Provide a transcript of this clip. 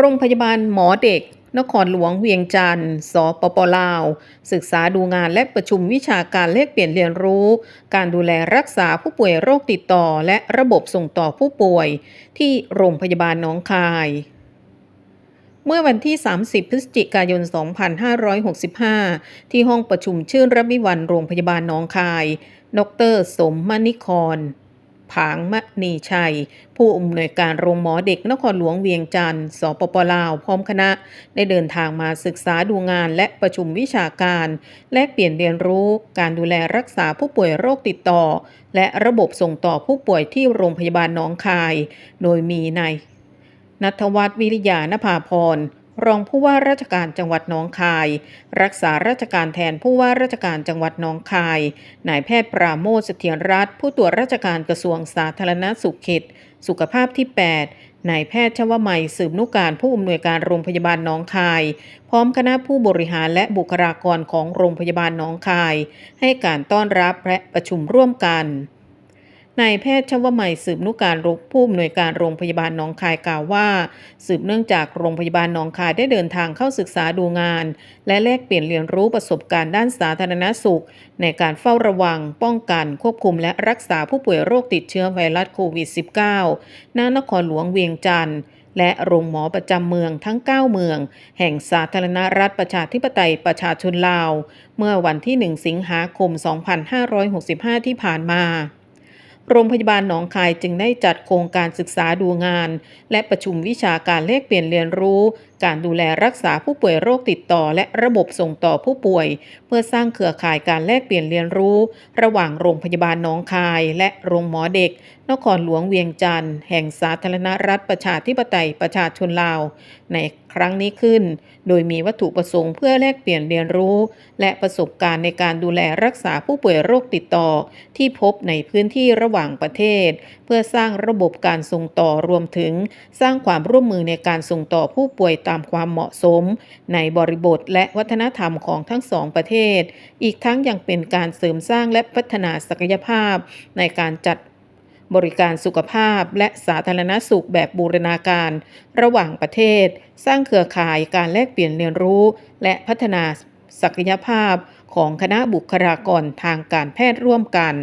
โรงพยาบาลหมอเด็ก นครหลวงเวียงจันทร์ สปปลาว ศึกษาดูงานและประชุมวิชาการแลกเปลี่ยนเรียนรู้ การดูแลรักษาผู้ป่วยโรคติดต่อและระบบส่งต่อผู้ป่วย ที่โรงพยาบาลหนองคาย เมื่อวันที่ 30 พฤศจิกายน 2565 ที่ห้องประชุมชื่นรบิวันโรงพยาบาลหนองคาย ดร สมมณิคร ผางมณีชัย ผู้อำนวยการโรงหมอเด็กนครหลวงเวียงจันทร์ สปปลาว พร้อมคณะ ได้เดินทางมาศึกษาดูงานและประชุมวิชาการ แลกเปลี่ยนเรียนรู้การดูแลรักษาผู้ป่วยโรคติดต่อ และระบบส่งต่อผู้ป่วยที่โรงพยาบาลหนองคาย โดยมีนายนัทวัฒน์วิริยานภาพร รองผู้ว่าราชการจังหวัดหนองคาย รักษาราชการแทนผู้ว่าราชการจังหวัดหนองคาย นายแพทย์ปราโมทเสถียรรัตน์ผู้ตรวจราชการกระทรวงสาธารณสุขเขตสุขภาพที่ 8 นายแพทย์ชวมัยสืบนุการผู้อำนวยการโรงพยาบาลหนองคาย พร้อมคณะผู้บริหารและบุคลากรของโรงพยาบาลหนองคาย ให้การต้อนรับและประชุมร่วมกัน นายแพทย์ชวมัยสืบนุการรุกผู้อำนวยการโรงพยาบาลหนองคายกล่าวว่า สืบเนื่องจากโรงพยาบาลหนองคายได้เดินทางเข้าศึกษาดูงาน และแลกเปลี่ยนเรียนรู้ประสบการณ์ด้านสาธารณสุข ในการเฝ้าระวัง ป้องกัน ควบคุมและรักษาผู้ป่วยโรคติดเชื้อไวรัสโควิด -19 ณนครหลวงเวียงจันทร์และโรงหมอประจำเมืองทั้ง 9 เมือง แห่งสาธารณรัฐประชาธิปไตยประชาชนลาว เมื่อวันที่ 1 สิงหาคม 2565 ที่ผ่านมา โรงพยาบาลหนองคายจึงได้จัดโครงการศึกษาดูงาน และประชุมวิชาการแลกเปลี่ยนเรียนรู้การดูแลรักษาผู้ป่วยโรคติดต่อ และระบบส่งต่อผู้ป่วย เพื่อสร้างเครือข่ายการแลกเปลี่ยนเรียนรู้ ระหว่างโรงพยาบาลหนองคาย และโรงหมอเด็ก นครหลวงเวียงจันทร์แห่งสาธารณรัฐประชาธิปไตยประชาชนลาว ในครั้งนี้ขึ้น โดยมีวัตถุประสงค์เพื่อแลกเปลี่ยนเรียนรู้ และประสบการณ์ในการดูแลรักษาผู้ป่วยโรคติดต่อ ที่พบในพื้นที่ระหว่างประเทศ เพื่อสร้างระบบการส่งต่อรวมถึง สร้างความร่วมมือในการส่งต่อผู้ป่วยตามความเหมาะสม ในบริบทและวัฒนธรรมของทั้งสองประเทศ อีกทั้งยังเป็นการเสริมสร้างและพัฒนาศักยภาพ ในการจัดบริการสุขภาพและสาธารณสุขแบบบูรณาการ ระหว่างประเทศ สร้างเครือข่ายการแลกเปลี่ยนเรียนรู้ และพัฒนาศักยภาพของคณะบุคลากรทางการแพทย์ร่วมกัน